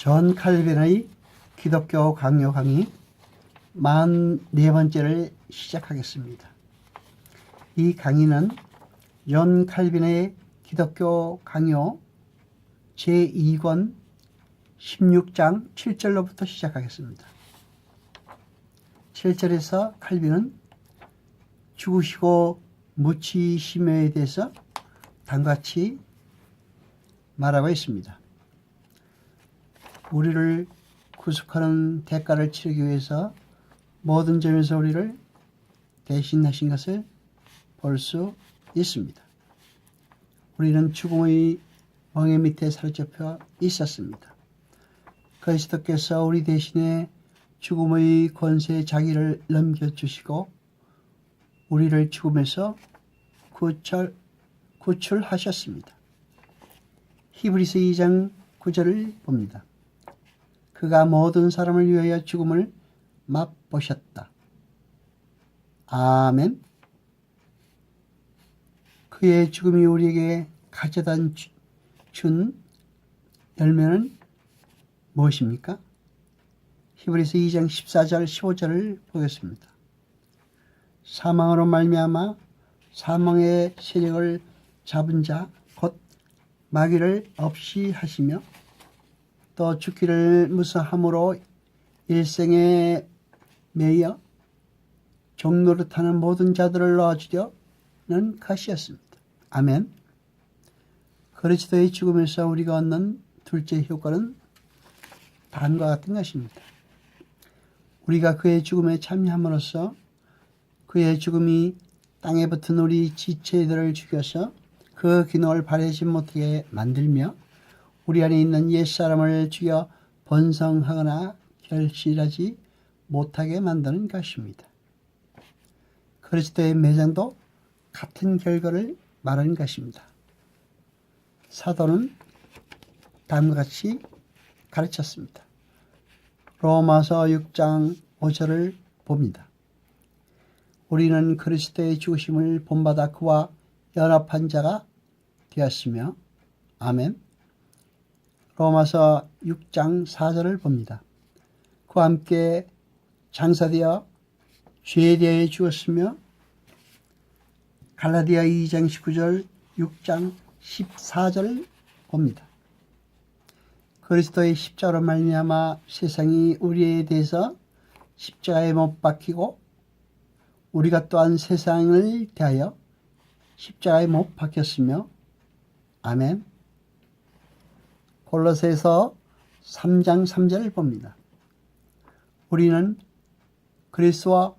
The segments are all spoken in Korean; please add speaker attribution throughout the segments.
Speaker 1: 존 칼빈의 기독교 강요 강의 44번째를 시작하겠습니다. 이 강의는 존 칼빈의 기독교 강요 제2권 16장 7절로부터 시작하겠습니다. 7절에서 칼빈은 죽으시고 묻히심에 대해서 단같이 말하고 있습니다. 우리를 구속하는 대가를 치르기 위해서 모든 점에서 우리를 대신하신 것을 볼 수 있습니다. 우리는 죽음의 멍에 밑에 사로잡혀 있었습니다. 그리스도께서 우리 대신에 죽음의 권세에 자기를 넘겨주시고 우리를 죽음에서 구출, 구출하셨습니다. 히브리서 2장 9절을 봅니다. 그가 모든 사람을 위하여 죽음을 맛보셨다. 아멘. 그의 죽음이 우리에게 가져다 준 열매는 무엇입니까? 히브리서 2장 14절 15절을 보겠습니다. 사망으로 말미암아 사망의 세력을 잡은 자 곧 마귀를 없이 하시며 또 죽기를 무사함으로 일생에 매여 종노릇하는 모든 자들을 넣어주려는 것이었습니다. 아멘. 그리스도의 죽음에서 우리가 얻는 둘째 효과는 다음과 같은 것입니다. 우리가 그의 죽음에 참여함으로써 그의 죽음이 땅에 붙은 우리 지체들을 죽여서 그 기능을 발휘하지 못하게 만들며 우리 안에 있는 옛사람을 죽여 번성하거나 결실하지 못하게 만드는 것입니다. 그리스도의 매장도 같은 결과를 말하는 것입니다. 사도는 다음과 같이 가르쳤습니다. 로마서 6장 5절을 봅니다. 우리는 그리스도의 죽으심을 본받아 그와 연합한 자가 되었으며 아멘. 로마서 6장 4절을 봅니다. 그와 함께 장사되어 죄에 대해 죽었으며 갈라디아 2장 19절 6장 14절을 봅니다. 그리스도의 십자가로 말미암아 세상이 우리에 대해서 십자가에 못 박히고 우리가 또한 세상을 대하여 십자가에 못 박혔으며 아멘. 골로새서 3장 3절을 봅니다. 우리는 그리스도와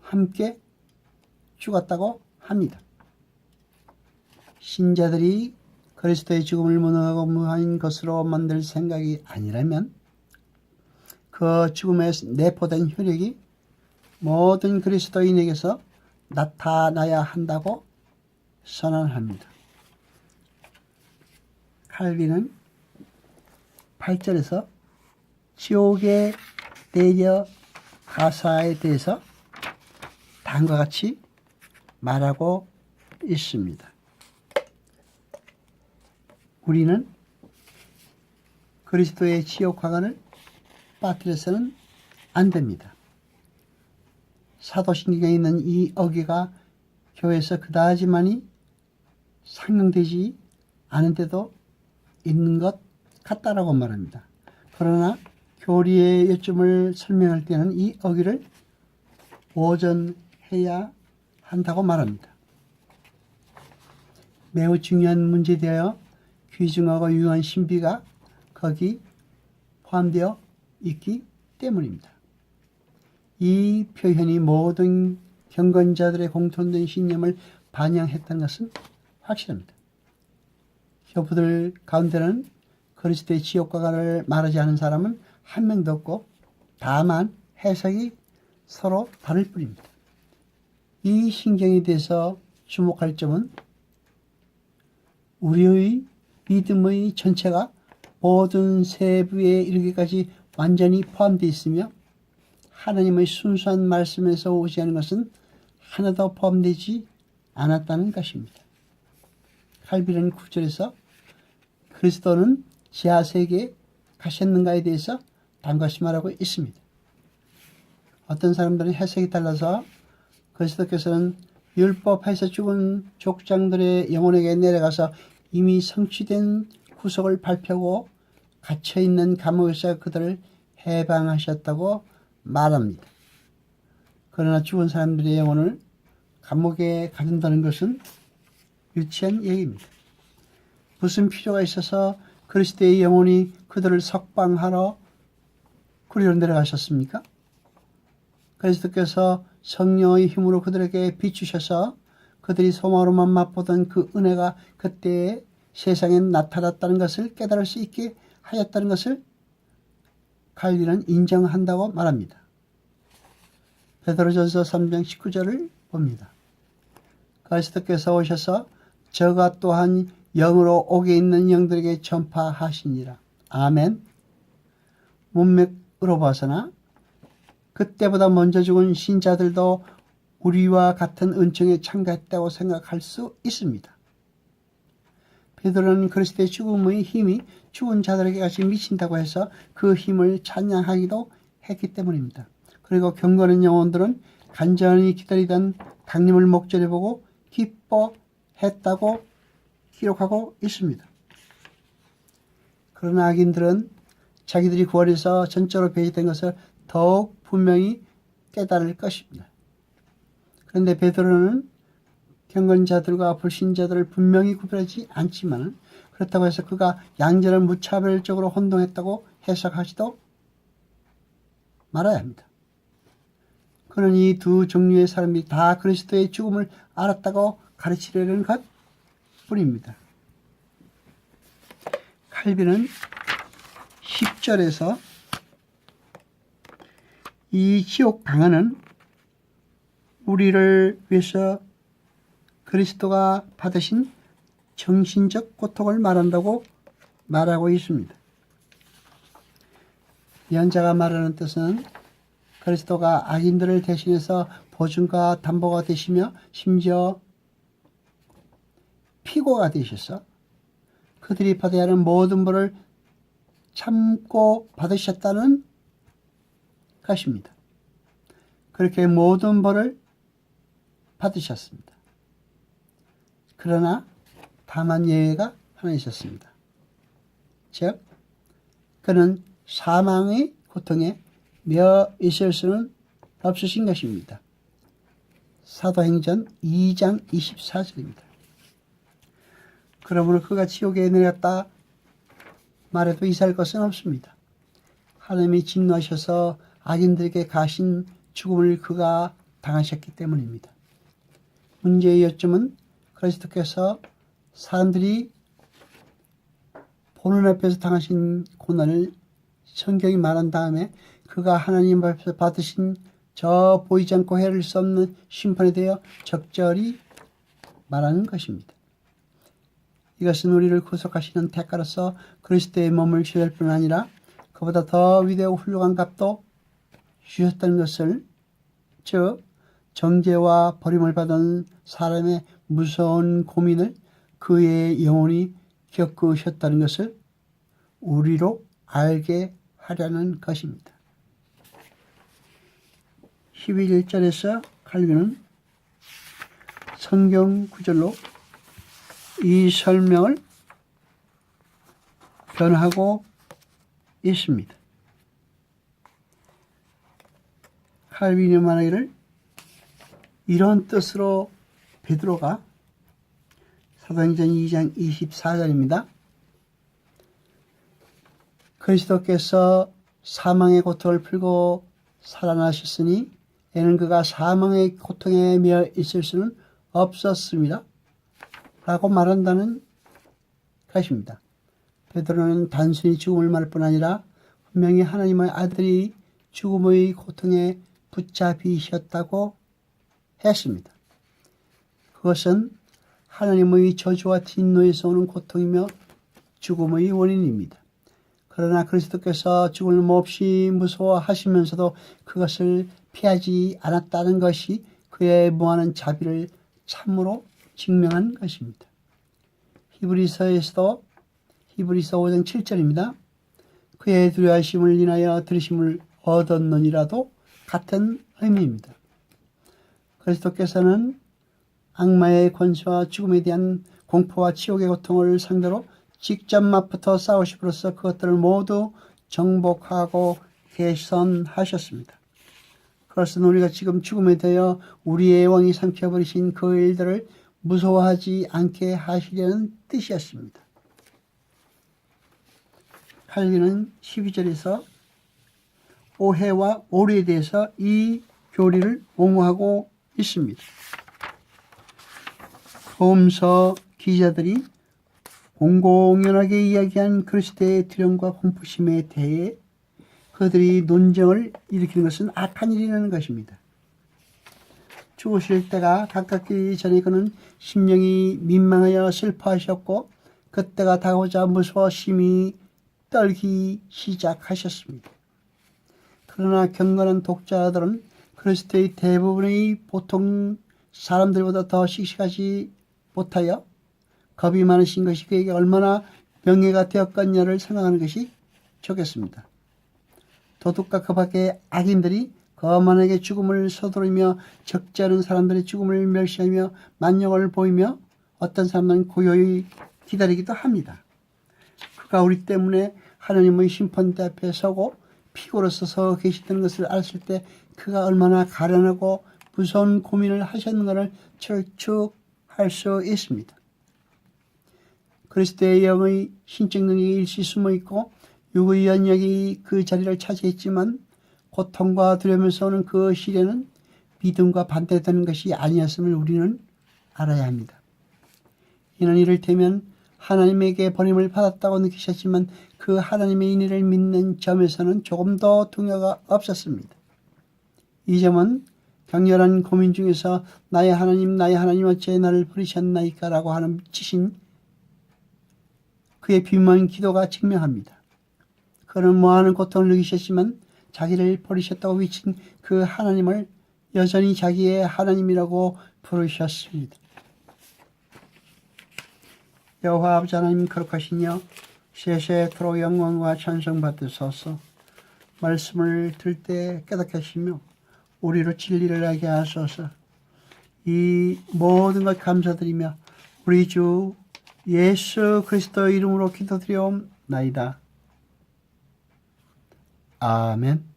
Speaker 1: 함께 죽었다고 합니다. 신자들이 그리스도의 죽음을 무능하고 무한 것으로 만들 생각이 아니라면 그 죽음에 내포된 효력이 모든 그리스도인에게서 나타나야 한다고 선언합니다. 칼빈은 8절에서 지옥에 내려 가사에 대해서 다음과 같이 말하고 있습니다. 우리는 그리스도의 지옥 화관을 빠뜨려서는 안 됩니다. 사도신경에 있는 이 어기가 교회에서 그다지만이 상용되지 않은데도 있는 것 같다라고 말합니다. 그러나 교리의 요점을 설명할 때는 이 어기를 보존해야 한다고 말합니다. 매우 중요한 문제되어 귀중하고 유효한 신비가 거기 포함되어 있기 때문입니다. 이 표현이 모든 경건자들의 공통된 신념을 반영했다는 것은 확실합니다. 교부들 가운데는 그리스도의 지옥과가를 말하지 않은 사람은 한 명도 없고 다만 해석이 서로 다를 뿐입니다. 이 신경에 대해서 주목할 점은 우리의 믿음의 전체가 모든 세부에 이르기까지 완전히 포함되어 있으며 하나님의 순수한 말씀에서 오지 않은 것은 하나도 포함되지 않았다는 것입니다. 칼빈은 9절에서 그리스도는 지하 세계 가셨는가에 대해서 말하고 있습니다. 어떤 사람들은 해석이 달라서 그리스도께서는 율법에서 죽은 족장들의 영혼에게 내려가서 이미 성취된 구속을 발표하고 갇혀있는 감옥에서 그들을 해방하셨다고 말합니다. 그러나 죽은 사람들의 영혼을 감옥에 가둔다는 것은 유치한 얘기입니다. 무슨 필요가 있어서 그리스도의 영혼이 그들을 석방하러 구리로 내려가셨습니까? 그리스도께서 성령의 힘으로 그들에게 비추셔서 그들이 소망으로만 맛보던 그 은혜가 그때 세상에 나타났다는 것을 깨달을 수 있게 하였다는 것을 갈리는 인정한다고 말합니다. 베드로전서 3장 19절을 봅니다. 그리스도께서 오셔서 저가 또한 영으로 옥에 있는 영들에게 전파하시니라. 아멘. 문맥으로 봐서나 그때보다 먼저 죽은 신자들도 우리와 같은 은총에 참가했다고 생각할 수 있습니다. 베드로는 그리스도의 죽음의 힘이 죽은 자들에게 같이 미친다고 해서 그 힘을 찬양하기도 했기 때문입니다. 그리고 경건한 영혼들은 간절히 기다리던 강림을 목전에 보고 기뻐했다고 기록하고 있습니다. 그러나 악인들은 자기들이 구원에서 전적으로 배제된 것을 더욱 분명히 깨달을 것입니다. 그런데 베드로는 경건자들과 불신자들을 분명히 구별하지 않지만 그렇다고 해서 그가 양자를 무차별적으로 혼동했다고 해석하지도 말아야 합니다. 그는 이 두 종류의 사람이 다 그리스도의 죽음을 알았다고 가르치려는 것 뿐입니다. 칼빈은 10절에서 이 지옥 방언은 우리를 위해서 그리스도가 받으신 정신적 고통을 말한다고 말하고 있습니다. 연자가 말하는 뜻은 그리스도가 악인들을 대신해서 보증과 담보가 되시며 심지어 피고가 되셔서 그들이 받아야 하는 모든 벌을 참고 받으셨다는 것입니다. 그렇게 모든 벌을 받으셨습니다. 그러나 다만 예외가 하나 있었습니다. 즉, 그는 사망의 고통에 며 있을 수는 없으신 것입니다. 사도행전 2장 24절입니다. 그러므로 그가 지옥에 내렸다 말해도 이상할 것은 없습니다. 하나님이 진노하셔서 악인들에게 가신 죽음을 그가 당하셨기 때문입니다. 문제의 요점은 그리스도께서 사람들이 보는 앞에서 당하신 고난을 성경이 말한 다음에 그가 하나님 앞에서 받으신 저 보이지 않고 해를 수 없는 심판에 대하여 적절히 말하는 것입니다. 이것은 우리를 구속하시는 대가로서 그리스도의 몸을 주실 뿐 아니라 그보다 더 위대하고 훌륭한 값도 주셨다는 것을 즉 정죄와 버림을 받은 사람의 무서운 고민을 그의 영혼이 겪으셨다는 것을 우리로 알게 하려는 것입니다. 11절에서 칼빈은 성경 구절로 이 설명을 변하고 있습니다. 칼빈이 말하기를 이런 뜻으로 베드로가 사도행전 2장 24절입니다. 그리스도께서 사망의 고통을 풀고 살아나셨으니 이는 그가 사망의 고통에 며 있을 수는 없었습니다. 라고 말한다는 것입니다. 베드로는 단순히 죽음을 말할 뿐 아니라 분명히 하나님의 아들이 죽음의 고통에 붙잡히셨다고 했습니다. 그것은 하나님의 저주와 진노에서 오는 고통이며 죽음의 원인입니다. 그러나 그리스도께서 죽을 몹시 무서워하시면서도 그것을 피하지 않았다는 것이 그의 무한한 자비를 참으로 증명한 것입니다. 히브리서에서도 히브리서 5장 7절입니다. 그의 두려하심을 인하여 들으심을 얻었느니라도 같은 의미입니다. 그리스도께서는 악마의 권세와 죽음에 대한 공포와 지옥의 고통을 상대로 직접 맛부터 싸우심으로써 그것들을 모두 정복하고 개선하셨습니다. 그래서 우리가 지금 죽음에 대하여 우리의 왕이 삼켜버리신 그 일들을 무서워하지 않게 하시려는 뜻이었습니다. 칼빈은 12절에서 오해와 오류에 대해서 이 교리를 옹호하고 있습니다. 보험서 기자들이 공공연하게 이야기한 그리스도의 두려움과 공포심에 대해 그들이 논쟁을 일으키는 것은 악한 일이라는 것입니다. 죽으실 때가 가깝기 전에 그는 심령이 민망하여 슬퍼하셨고 그때가 다가오자 무서워 심히 떨기 시작하셨습니다. 그러나 경건한 독자들은 그리스도의 대부분의 보통 사람들보다 더 씩씩하지 못하여 겁이 많으신 것이 그에게 얼마나 명예가 되었겠냐를 생각하는 것이 좋겠습니다. 도둑과 그 밖의 악인들이 거만하게 죽음을 서두르며 적지 않은 사람들의 죽음을 멸시하며 만족을 보이며 어떤 사람은 고요히 기다리기도 합니다. 그가 우리 때문에 하나님의 심판대 앞에 서고 피고로 서 서 계시다는 것을 알았을 때 그가 얼마나 가련하고 무서운 고민을 하셨는가를 철쭉할 수 있습니다. 그리스도의 영의 신적 능력이 일시 숨어 있고 육의 연력이 그 자리를 차지했지만 고통과 두려움에서 오는 그 시련은 믿음과 반대되는 것이 아니었음을 우리는 알아야 합니다. 이는 이를테면 하나님에게 버림을 받았다고 느끼셨지만 그 하나님의 인의를 믿는 점에서는 조금 더 동요가 없었습니다. 이 점은 격렬한 고민 중에서 나의 하나님 나의 하나님 어찌 나를 버리셨나이까 라고 하는 치신 그의 비만 기도가 증명합니다. 그는 뭐하는 고통을 느끼셨지만 자기를 버리셨다고 외친 그 하나님을 여전히 자기의 하나님이라고 부르셨습니다. 여호와 아버지 하나님 거룩하시며 세세토록 영광과 찬송 받으소서 말씀을 들 때 깨닫게 하시며 우리로 진리를 알게 하소서 이 모든 것 감사드리며 우리 주 예수 그리스도 이름으로 기도드리옵나이다. 아멘